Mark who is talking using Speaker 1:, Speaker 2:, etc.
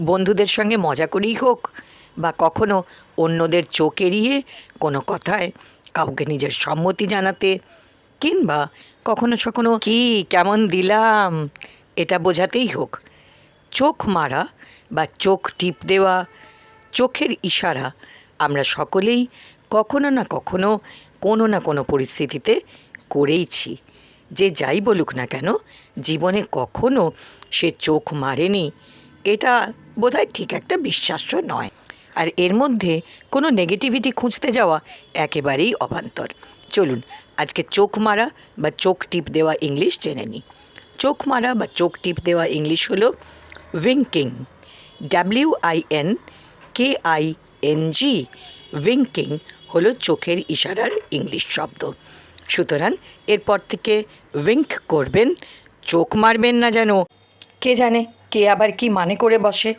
Speaker 1: বন্ধুদের সঙ্গে মজা করেই হোক বা কখনো অন্যদের চোখ এড়িয়ে কোনো কথায় কাউকে নিজের সম্মতি জানাতে কিংবা কখনো সখনো, কি, কেমন দিলাম? এটা বোঝাতেই হোক। চোখ মারা বা চোখ টিপ দেওয়া, চোখের ইশারা আমরা সকলেই কখনো না কখনো কোনো না কোনো পরিস্থিতিতে করেইছি। যে যাই বলুক না কেন, জীবনে কখনো সে চোখ মারেনি। এটা বোধহয় ঠিক একটা বিশ্বাস্য নয়। আর এর মধ্যে কোনো নেগেটিভিটি খুঁজতে যাওয়া একেবারেই অবান্তর। চলুন, আজকে চোখ মারা বা চোখ টিপ দেওয়া ইংলিশ জেনে নিই। চোখ মারা বা চোখ টিপ দেওয়া ইংলিশ হলো winking W I N K I N G winking হলো চোখের ইশারার ইংলিশ শব্দ। সুতরাং এরপর থেকে উইঙ্ক করবেন, চোখ মারবেন না যেন। কে জানে, কে আবার কি মানে করে বসে।